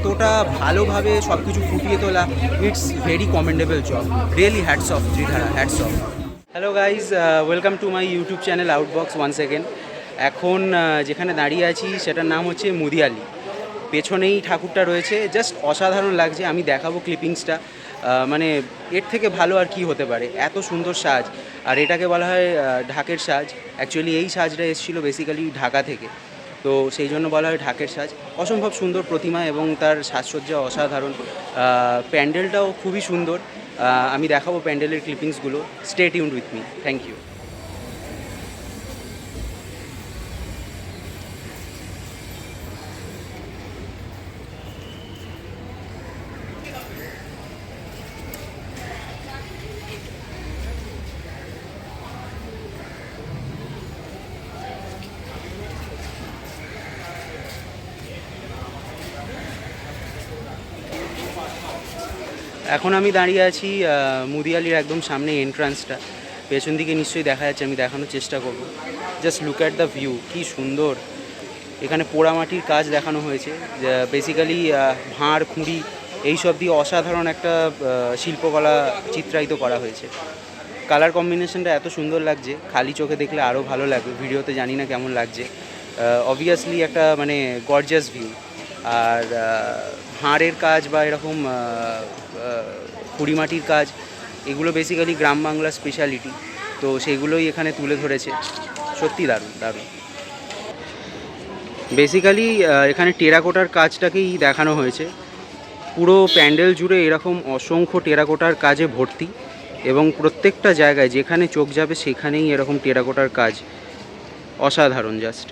এতটা ভালোভাবে সব কিছু ফুটিয়ে তোলা it's very commendable job really hats off Tridhara hats off hello guys welcome to my YouTube channel outbox one second এখন যেখানে দাঁড়িয়ে আছি, সেটার নাম হচ্ছে মুদিয়ালি। পেছনেই ঠাকুরটা রয়েছে। জাস্ট অসাধারণ লাগছে, আমি দেখাবো ক্লিপিংসটা মানে এর থেকে ভালো আর কি হতে পারে? এত সুন্দর সাজ। আর এটাকে বলা হয় ঢাকের সাজ। অ্যাকচুয়ালি এই সাজটা এসেছিল বেসিক্যালি ঢাকা থেকে। তো সেই জন্য বলা হয় ঢাকের সাজ। অসম্ভব সুন্দর প্রতিমা এবং তার সাজসজ্জা অসাধারণ। প্যান্ডেলটাও খুবই সুন্দর। আমি দেখাবো প্যান্ডেলের ক্লিপিংসগুলো stay tuned with me thank you এখন আমি দাঁড়িয়ে আছি মুদিয়ালির একদম সামনে এন্ট্রান্সটা পেছন দিকে নিশ্চয়ই দেখা যাচ্ছে, আমি দেখানোর চেষ্টা করব। Just look at the view কি সুন্দর। এখানে পোড়ামাটির কাজ দেখানো হয়েছে। বেসিক্যালি ভাঁড়, খুঁড়ি, এইসব দিয়ে অসাধারণ একটা শিল্পকলা চিত্রায়িত করা হয়েছে। কালার কম্বিনেশনটা এত সুন্দর লাগছে, খালি চোখে দেখলে আরও ভালো লাগবে। ভিডিওতে জানি না কেমন লাগছে। অবভিয়াসলি একটা মানে গর্জাস ভিউ আর আহ, ভাঁড়ের কাজ বা এরকম খুঁড়িমাটির কাজ এগুলো বেসিক্যালি গ্রাম বাংলার স্পেশালিটি তো সেগুলোই এখানে তুলে ধরেছে। সত্যি দারুণ দারুণ। বেসিক্যালি এখানে টেরাকোটার কাজটাকেই দেখানো হয়েছে। পুরো প্যান্ডেল জুড়ে এরকম অসংখ্য টেরাকোটার কাজে ভর্তি এবং প্রত্যেকটা জায়গায় যেখানে চোখ যাবে সেখানেই এরকম টেরাকোটার কাজ। অসাধারণ জাস্ট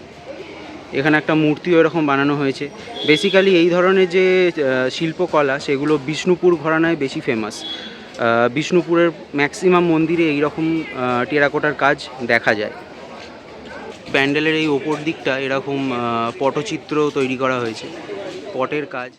এখানে একটা মূর্তিও এরকম বানানো হয়েছে। বেসিক্যালি এই ধরনের যে শিল্পকলা, সেগুলো বিষ্ণুপুর ঘরানায় বেশি ফেমাস বিষ্ণুপুরের ম্যাক্সিমাম মন্দিরে এইরকম রকম টেরাকোটার কাজ দেখা যায়। প্যান্ডেলের এই ওপর দিকটা এরকম পটচিত্র তৈরি করা হয়েছে। পটের কাজ।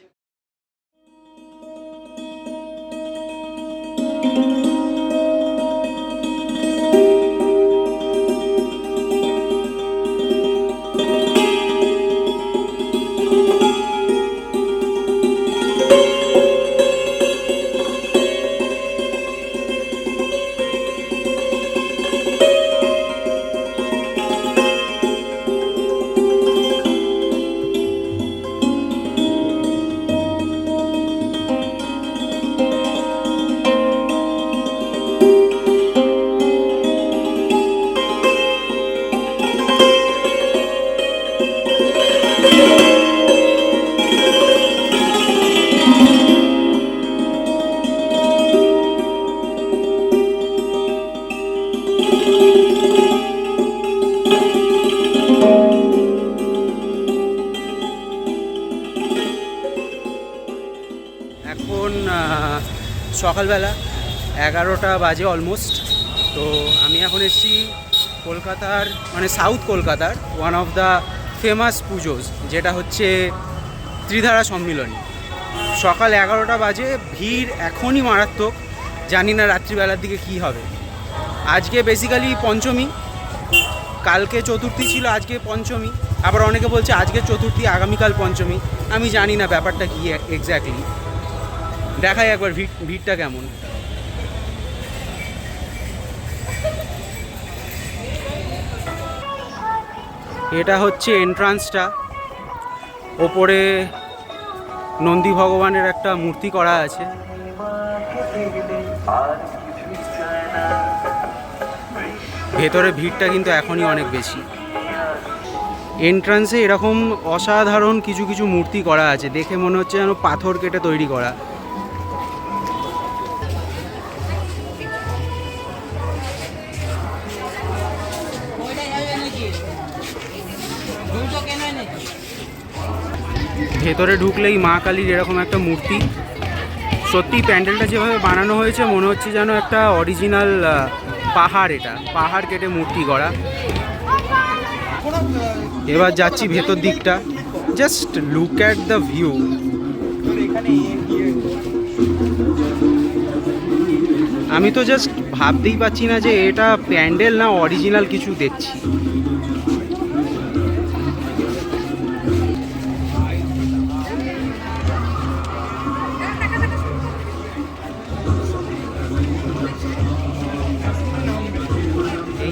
সকালবেলা এগারোটা বাজে অলমোস্ট তো আমি এখন এসেছি কলকাতার মানে সাউথ কলকাতার one of the famous pujos, যেটা হচ্ছে ত্রিধারা সম্মিলনী। সকাল এগারোটা বাজে, ভিড় এখনই মারাত্মক, জানি না রাত্রিবেলার দিকে কি হবে। আজকে বেসিক্যালি পঞ্চমী, কালকে চতুর্থী ছিল আজকে পঞ্চমী, আবার অনেকে বলছে আজকে চতুর্থী, আগামীকাল পঞ্চমী, আমি জানি না ব্যাপারটা কি এক্স্যাক্টলি দেখাই একবার ভিড়, ভিড়টা কেমন? এটা হচ্ছে এন্ট্রান্সটা ওপরে নন্দী ভগবানের একটা মূর্তি করা আছে। ভেতরে ভিড়টা কিন্তু এখনই অনেক বেশি। এন্ট্রান্সে এরকম অসাধারণ কিছু কিছু মূর্তি করা আছে। দেখে মনে হচ্ছে যেন পাথর কেটে তৈরি করা। ভেতরে ঢুকলেই মা কালীর এরকম একটা মূর্তি। সত্যি প্যান্ডেলটা যেভাবে বানানো হয়েছে, মনে হচ্ছে যেন একটা অরিজিনাল পাহাড় এটা। পাহাড় কেটে মূর্তি করা এবার যাচ্ছি ভেতর দিকটা। Just look at the view আমি তো জাস্ট ভাবতেই পাচ্ছি না যে এটা প্যান্ডেল না অরিজিনাল কিছু দেখছি।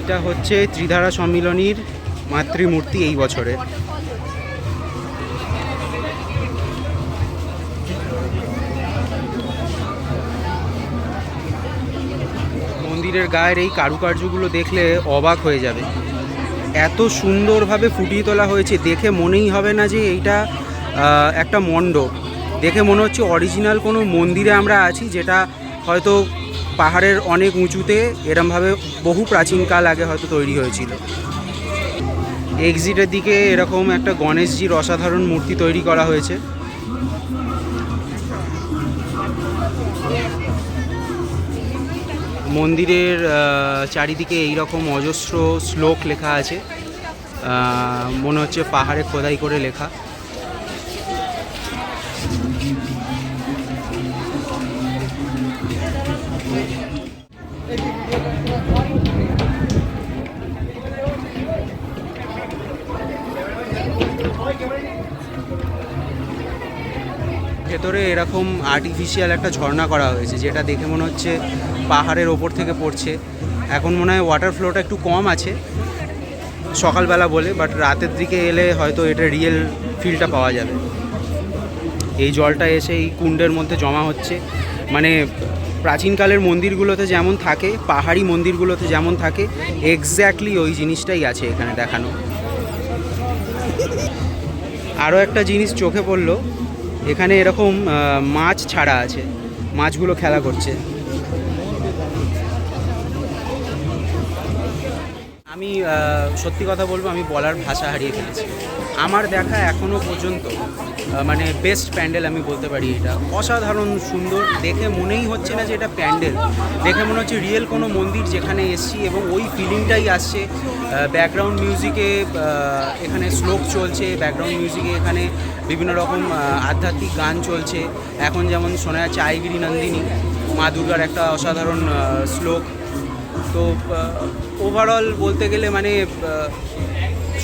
এইটা হচ্ছে ত্রিধারা সম্মিলনীর মাতৃমূর্তি এই বছরে। মন্দিরের গায়ের এই কারুকার্যগুলো দেখলে অবাক হয়ে যাবে। এত সুন্দরভাবে ফুটিয়ে তোলা হয়েছে, দেখে মনেই হবে না যে এইটা একটা মণ্ডপ। দেখে মনে হচ্ছে অরিজিনাল কোনো মন্দিরে আমরা আছি যেটা হয়তো পাহাড়ের অনেক উঁচুতে এরমভাবে বহু প্রাচীনকাল আগে হয়তো তৈরি হয়েছিল। এক্সিটের দিকে এরকম একটা গণেশজির অসাধারণ মূর্তি তৈরি করা হয়েছে। মন্দিরের চারিদিকে এই রকম অজস্র শ্লোক লেখা আছে। মনে হচ্ছে পাহাড়ে খোদাই করে লেখা। ভেতরে এরকম আর্টিফিশিয়াল একটা ঝর্ণা করা হয়েছে, যেটা দেখে মনে হচ্ছে পাহাড়ের ওপর থেকে পড়ছে। এখন মনে হয় ওয়াটার ফ্লোটা একটু কম আছে, সকালবেলা বলে বাট রাতের দিকে এলে হয়তো এটা রিয়েল ফিলটা পাওয়া যাবে। এই জলটা এসে এই কুণ্ডের মধ্যে জমা হচ্ছে। মানে প্রাচীনকালের মন্দিরগুলোতে যেমন থাকে, পাহাড়ি মন্দিরগুলোতে যেমন থাকে এক্স্যাক্টলি ওই জিনিসটাই আছে এখানে দেখানো। আরও একটা জিনিস চোখে পড়ল এখানে এরকম মাছ ছাড়া আছে। মাছগুলো খেলা করছে। আমি সত্যি কথা বলব, আমি বলার ভাষা হারিয়ে ফেলেছি। আমার দেখা এখনও পর্যন্ত মানে বেস্ট প্যান্ডেল আমি বলতে পারি এটা। অসাধারণ, সুন্দর, দেখে মনেই হচ্ছে না যে এটা প্যান্ডেল। দেখে মনে হচ্ছে রিয়েল কোনো মন্দির যেখানে এসছি এবং ওই ফিলিংটাই আসছে। ব্যাকগ্রাউন্ড মিউজিকে এখানে শ্লোক চলছে ব্যাকগ্রাউন্ড মিউজিকে এখানে বিভিন্ন রকম আধ্যাত্মিক গান চলছে। এখন যেমন শোনা যাচ্ছে আইগিরি নন্দিনী, মা দুর্গার একটা অসাধারণ শ্লোক। তো ওভারঅল বলতে গেলে মানে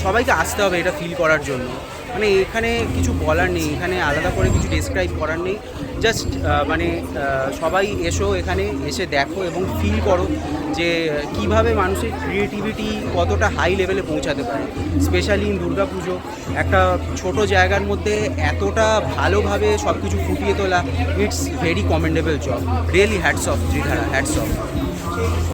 সবাইকে আসতে হবে এটা ফিল করার জন্য। মানে এখানে কিছু বলার নেই, এখানে আলাদা করে কিছু ডিসক্রাইব করার নেই। জাস্ট মানে সবাই এসো এখানে, এসে দেখো এবং ফিল করো যে কীভাবে মানুষের ক্রিয়েটিভিটি কতটা হাই লেভেলে পৌঁছাতে পারে। স্পেশালি ইন পুজো একটা ছোট জায়গার মধ্যে এতটা ভালোভাবে সব কিছু ফুটিয়ে তোলা it's very commendable job really hats off Tridhara hats off